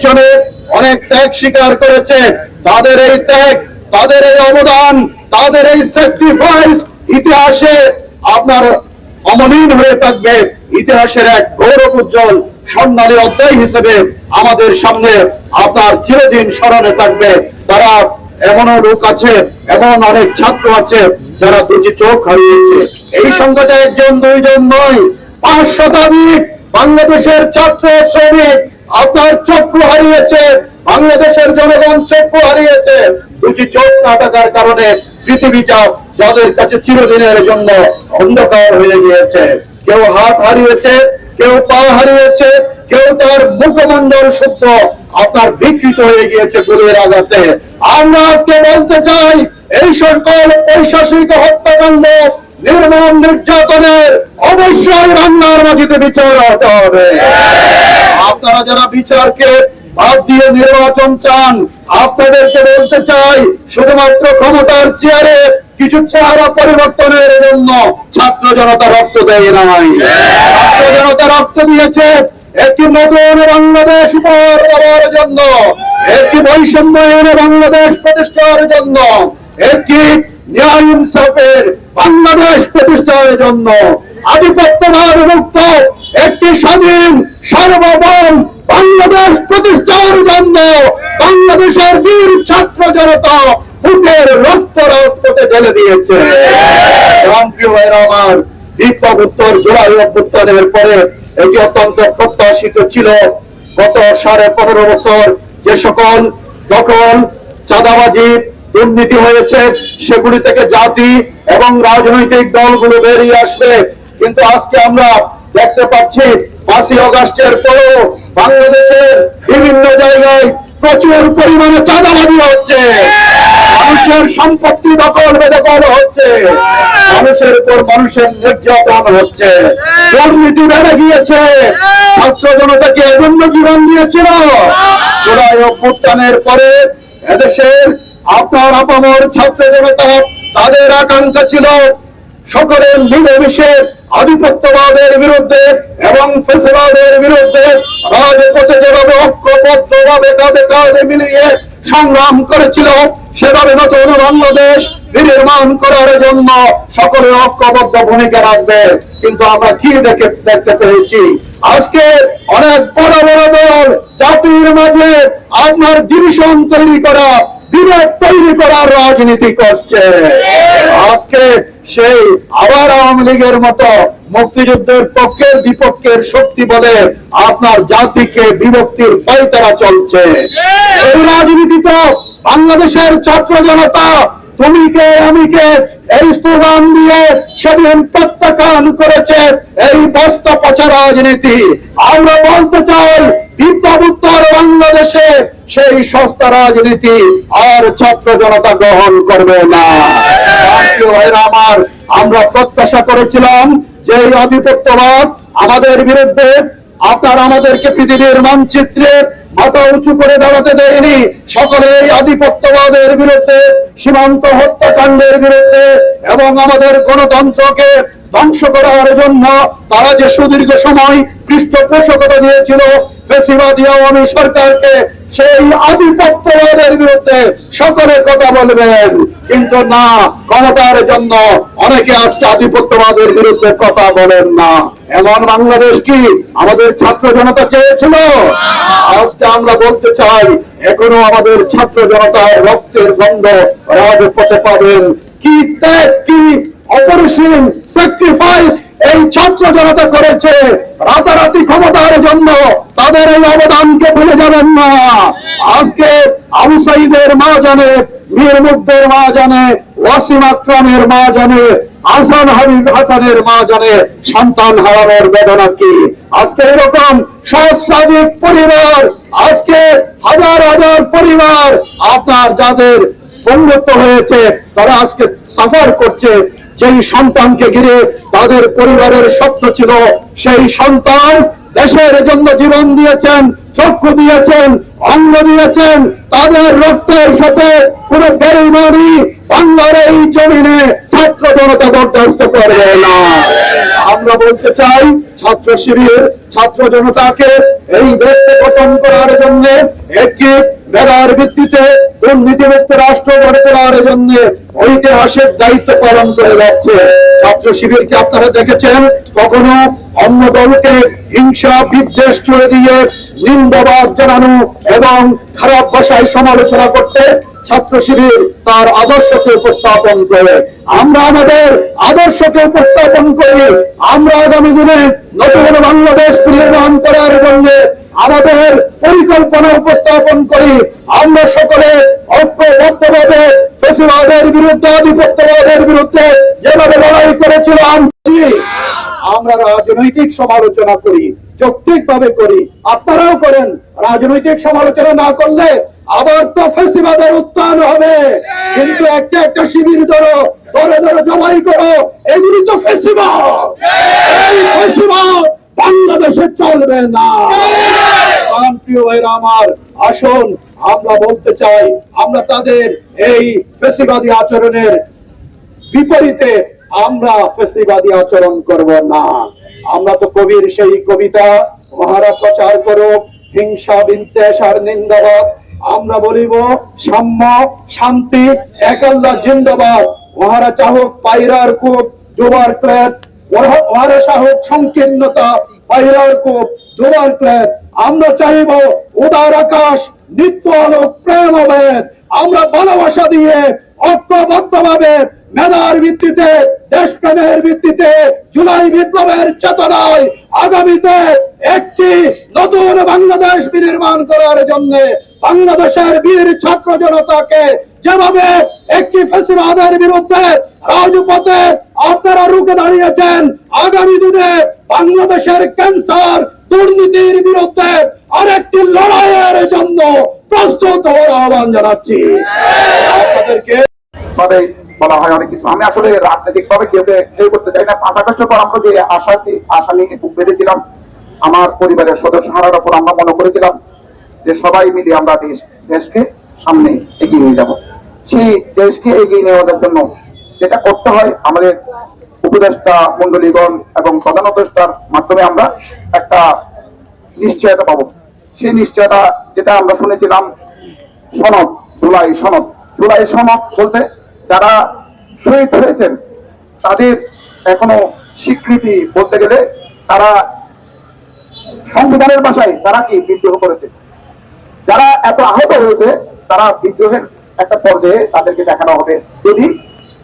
পিছনে অনেক ত্যাগ স্বীকার করেছে তাদের এই ত্যাগ, তাদের এই অবদান, তাদের এই স্যাক্রিফাইস ইতিহাসে আপনার অমলিন হয়ে থাকবে। ইতিহাসের এক গৌরব উজ্জ্বল স্বর্ণালী অধ্যায় হিসেবে আমাদের সামনে আপনার চিরদিন স্মরণে থাকবে। তারা এমনও লোক আছে, এমন অনেক ছাত্র আছে, যারা দুটি চোখ হারিয়েছে। এই সংখ্যাটা একজন, দুইজন নয়, পাঁচ শতাধিক বাংলাদেশের ছাত্র, শ্রমিক আপনার চক্ষু হারিয়েছে, বাংলাদেশের জনগণ চক্ষু হারিয়েছে। দুটি চোখ না থাকার কারণে পৃথিবীটা যাদের কাছে চিরদিনের জন্য অন্ধকার হয়ে গিয়েছে। কেউ হাত হারিয়েছে, কেউ পা হারিয়েছে, কেউ তার মুখমণ্ডল শুদ্ধ, আপনার বিকৃত হয়ে গিয়েছে গুলির আঘাতে। আমরা আজকে বলতে চাই, এই সকল ঐশাসিক হত্যাকাণ্ড নির্মম নির্যাতনের অবশ্যই রান্নার মাঝিতে বিচার হতে হবে। আপনারা যারা বিচারকে বাদ দিয়ে নির্বাচন চান, আপনাদেরকে বলতে চাই, শুধুমাত্র ক্ষমতার চেয়ারে কিছু চেহারা পরিবর্তনের জন্য ছাত্র জনতা রক্ত দেয় নাই। ছাত্র জনতা রক্ত দিয়েছে, একটি নতুন বাংলাদেশ দেওয়ার জন্য, একটি বৈষম্যহীন বাংলাদেশ প্রতিষ্ঠার জন্য, একটি ন্যায় ইনসাফের বাংলাদেশ প্রতিষ্ঠার জন্য আধিপত্যবাদ মুক্ত একটি স্বাধীন, সার্বভৌম বাংলাদেশ প্রতিষ্ঠার জন্য বাংলাদেশের বীর ছাত্র জনতা রক্ত ঢেলে দিয়েছে। আমার উত্তর জুলাই অভ্যুত্থানের পরে এটি অত্যন্ত প্রত্যাশিত ছিল। গত সাড়ে পনেরো বছর যে সকল দখল, চাঁদাবাজি দুর্নীতি হয়েছে, সেগুলি থেকে জাতি এবং রাজনৈতিক দলগুলো বেরিয়ে আসবে। কিন্তু আজকে আমরা দেখতে পাচ্ছি, পাঁচই অগাস্টের পরেও বাংলাদেশের বিভিন্ন জায়গায় প্রচুর পরিমাণে চাঁদাবাজি হচ্ছে। মানুষের সম্পত্তি দখল বেদখল হচ্ছে। মানুষের উপর মানুষের নির্যাতন হচ্ছে। দুর্নীতি বেড়ে গিয়েছে। ছাত্র জনতা কি এজন্য জীবন দিয়েছিল। জুলাই অভ্যুত্থানের পরে এদেশের আপনার আপামর ছাত্র জনতা, তাদের আকাঙ্ক্ষা ছিল সকলের মিলেমিশে আধিপত্যবাদের বিরুদ্ধে এবং ফেসিবাদের বিরুদ্ধে রাজপথে যেভাবে ঐক্যবদ্ধভাবে কাঁধে কাঁধে মিলিয়ে সংগ্রাম করেছিল, সেভাবে নতুন বাংলাদেশ বিনির্মাণ করার জন্য সকলে ঐক্যবদ্ধ ভূমিকা রাখবে। কিন্তু আমরা কি দেখে, দেখতে পেয়েছি? আজকে অনেক বড় বড় দল জাতির মাঝে আপনার ডিভিশন তৈরি করা তৈরি করার রাজনীতি করছে। আজকে সেই আবার আওয়ামী লীগের মতো মুক্তিযুদ্ধের পক্ষের বিপক্ষের শক্তি বলে আপনার জাতিকে বিভক্তির পাইতারা চলছে। এই রাজনীতি তো বাংলাদেশের ছাত্র জনতা, তুমি কে, আমি কে, এই স্লোগান দিয়ে সেদিন প্রত্যাখ্যান করেছে এই বস্তা পচা রাজনীতি। আমরা বলতে চাই উত্তর বাংলাদেশে সেই সস্তা রাজনীতি আর ছাত্র জনতা গ্রহণ করবে না। আমার, আমরা প্রত্যাশা করেছিলাম যে আধিপত্যবাদ আমাদের বিরুদ্ধে আপনার আমাদেরকে পৃথিবীর মানচিত্রে মাথা উঁচু করে দাঁড়াতে দেয়নি। সকলে এই আধিপত্যবাদের বিরুদ্ধে, সীমান্ত হত্যাকাণ্ডের বিরুদ্ধে এবং আমাদের গণতন্ত্রকে ধ্বংস করার জন্য তারা যে সুদীর্ঘ সময় পৃষ্ঠপোষকতা দিয়েছিল ফেসিবাদী আওয়ামী সরকারকে সেই আধিপত্যবাদের বিরুদ্ধে সকলে কথা বলবেন। কিন্তু না, ক্ষমতার জন্য অনেকে আজকে আধিপত্যবাদের বিরুদ্ধে কথা বলেন না। এমন বাংলাদেশ কি আমাদের ছাত্র জনতা চেয়েছিল? আজকে আমরা বলতে চাই, এখনও আমাদের ছাত্র জনতার রক্তের গন্ধ রাজপথে পাবেন। কি ত্যাগ, কি অপরিসীম স্যাক্রিফাইস এই ছাত্র জনতা করেছে? রাতারাতি ক্ষমতার জন্য তাদের এই অবদানকে ভুলে যাবেন না। আজকে আবু সাইদের মা জানে, মীর মুগ্ধের মা জানে, ওয়াসিম আকরামের মা জানে আসান হাবিব হাসানের মা জানে সন্তান হারানোর বেদনা কি? আজকে এরকম সহস্রাধিক পরিবার, আজকে হাজার হাজার পরিবার আপনার যাদের সংযুক্ত হয়েছে, তারা আজকে সাফার করছে। যেই সন্তানকে ঘিরে তাদের পরিবারের স্বপ্ন ছিল, সেই সন্তান দেশের জন্য জীবন দিয়েছেন, চক্ষু দিয়েছেন, অঙ্গ দিয়েছেন, তাদের রক্তের সাথে কোন বেরিমানি বাংলার এই জমিনে ছাত্র জনতা বরদাস্ত করবে না। আমরা বলতে চাই, ছাত্র শিবির, ছাত্র জনতাকে এই দেশকে গঠন করার জন্য একটি মেধার ভিত্তিতে দুর্নীতিমুক্ত রাষ্ট্র গড়ে তোলার জন্য ঐতিহাসিক দায়িত্ব পালন করে যাচ্ছে। ছাত্র শিবিরকে আপনারা দেখেছেন? কখনো অন্য দলকে হিংসা, বিদ্বেষ ছুড়ে দিয়ে নিন্দাবাদ জানানো এবং খারাপ ভাষায় সমালোচনা করতে ছাত্র শিবির তার আদর্শকে উপস্থাপন করে। আমরা আমাদের আদর্শকে উপস্থাপন করি। আমরা আগামী দিনে নতুন বাংলাদেশ নির্মাণ করার জন্য আমাদের পরিকল্পনা উপস্থাপন করি। আমরা সকলে ঐক্যবদ্ধভাবে ফেসিবাদের বিরুদ্ধে, আধিপত্যবাদের বিরুদ্ধে যেভাবে লড়াই করেছিলাম আমরা রাজনৈতিক সমালোচনা করি যৌক্তিক ভাবে করি। আপনারাও করেন। রাজনৈতিক সমালোচনা না করলে আবার তো ফেসিবাদের উত্থান হবে। কিন্তু একটা একটা শিবির ধরো ধরে ধরে জমাই করো, এগুলি তো ফেসিবাদ বাংলাদেশে চলবে না। প্রাণ প্রিয় ভাইরা আমার আসুন আমরা বলতে চাই আমরা তাদের এই ফেসিবাদী আচরণের বিপরীতে আমরা ফেসিবাদী আচরণ করব না। আমরা তো কবির সেই কবিতা মহারাজ প্রচার করো হিংসা বিদ্বেষ আর নিন্দাবাদ আমরা বলিব সাম্য শান্তি একাল্লা জিন্দাবাদ। মহারাজ চাহক পাইরার কূপ জোবার প্রেত ওহারা সাহক সংকীর্ণতা পাইরার কূপ প্রেত আমরা চাইব উদার আকাশ, নিত্য আলোক প্রেম আবেদ আমরা ভালোবাসা দিয়ে, ঐক্যবদ্ধভাবে মেধার ভিত্তিতে, দেশপ্রেমের ভিত্তিতে, জুলাই বিপ্লবের চেতনায় আগামীতে একটি নতুন বাংলাদেশ বিনির্মাণ করার জন্য বাংলাদেশের বীর ছাত্র জনতাকে যেভাবে একটি ফেসিবাদের বিরুদ্ধে রাজপথে আপনারা রুখে দাঁড়িয়েছেন, আগামী দিনে বাংলাদেশের ক্যান্সার দুর্নীতির বিরুদ্ধে আরেকটি লড়াইয়ের জন্য প্রস্তুত হওয়ার আহ্বান জানাচ্ছি। আপনাদেরকে ভাবে বলা অনেক কিছু। আমি আসলে রাজনৈতিক ভাবে কেউ কেউ করতে চাই না। পাঁচ আগস্টের পর আমরা পরিবারের সদস্য হারার ওপর আমরা মনে করেছিলাম যে সবাই মিলে আমরা দেশ দেশকে সামনে এগিয়ে নিয়ে যাব। সেই দেশকে এগিয়ে নেওয়ার জন্য যেটা করতে হয়, আমাদের উপদেষ্টা মন্ডলীগণ এবং প্রধান উপদেষ্টার মাধ্যমে আমরা একটা নিশ্চয়তা পাবো। সেই নিশ্চয়তা যেটা আমরা শুনেছিলাম সনদ, জুলাই সনদ। জুলাই সনদ বলতে যারা শহীদ হয়েছেন, তাদের এখনও স্বীকৃতি বলতে গেলে তারা সংবিধানের ভাষায় তারা কি বিদ্রোহ করেছে? যারা এত আহত হয়েছে তারা বিদ্রোহের একটা পর্যায়ে তাদেরকে দেখানো হবে যদি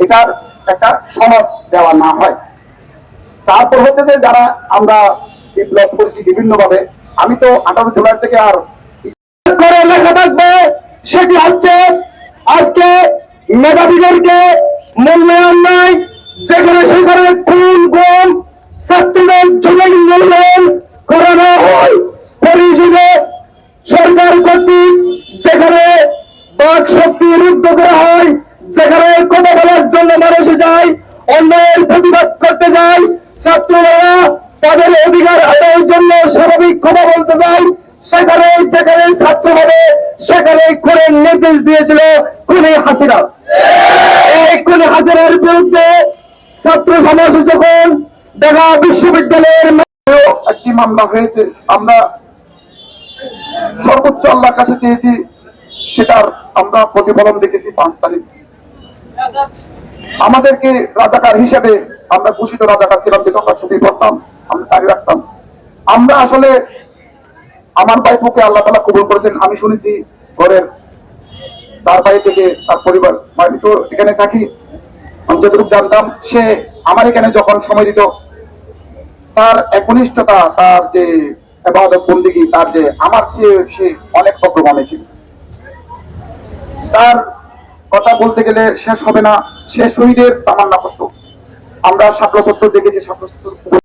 এটার একটা সনদ দেওয়া না হয়। তারপর হচ্ছে যে যারা আমরা বিপ্লব করেছি বিভিন্ন ভাবে আমি তো আঠারো জুলাই থেকে আর করে লেখা থাকবে, সেটি হচ্ছে আজকে মেধাবীদেরকে মূল্যায়ন নাই, যেখানে সেখানে খুন গুম ছাত্রদের জমি মূল্যায়ন করানো হয়। পরিষদে সরকার কর্তৃক যেখানে বাক শক্তি রুদ্ধ করা হয় যেখানে কথা বলার জন্য মানুষ যায় অন্যায়ের প্রতিবাদ করতে যায় ছাত্ররা তাদের অধিকার আদায়ের জন্য স্বাভাবিক কথা বলতে যায় সেখানে, যেখানে ছাত্র হবে সেখানে করে নির্দেশ দিয়েছিল খুনি হাসিনা। এই খুনি হাসিনার বিরুদ্ধে ছাত্র সমাজ যখন ঢাকা বিশ্ববিদ্যালয়ের একটি মামলা হয়েছে, আমরা সর্বোচ্চ আল্লাহর কাছে চেয়েছি, সেটার আমরা প্রতিফলন দেখেছি পাঁচ তারিখ। আমাদেরকে রাজাকার হিসেবে আমরা ঘোষিত রাজাকার ছিলাম, যেটা আমরা ছবি করতাম, আমরা দাঁড়িয়ে রাখতাম। আমরা আসলে আমার ভাইপোকে আল্লাহ তালা কবুল করেছেন, আমি শুনেছি ঘরের তার বাড়ি থেকে তার পরিবার আমি তো এখানে থাকি, আমি যতটুকু জানতাম, সে আমার এখানে যখন সময় দিত, তার একনিষ্ঠতা, তার যে এবাদত বন্দিগি, তার যে আমার সে অনেক অগ্রগামী ছিল। তার কথা বলতে গেলে শেষ হবে না। সে শহীদের তামান্না করতো। আমরা সাপ্রসত্তর দেখেছি সাপলা সত্তর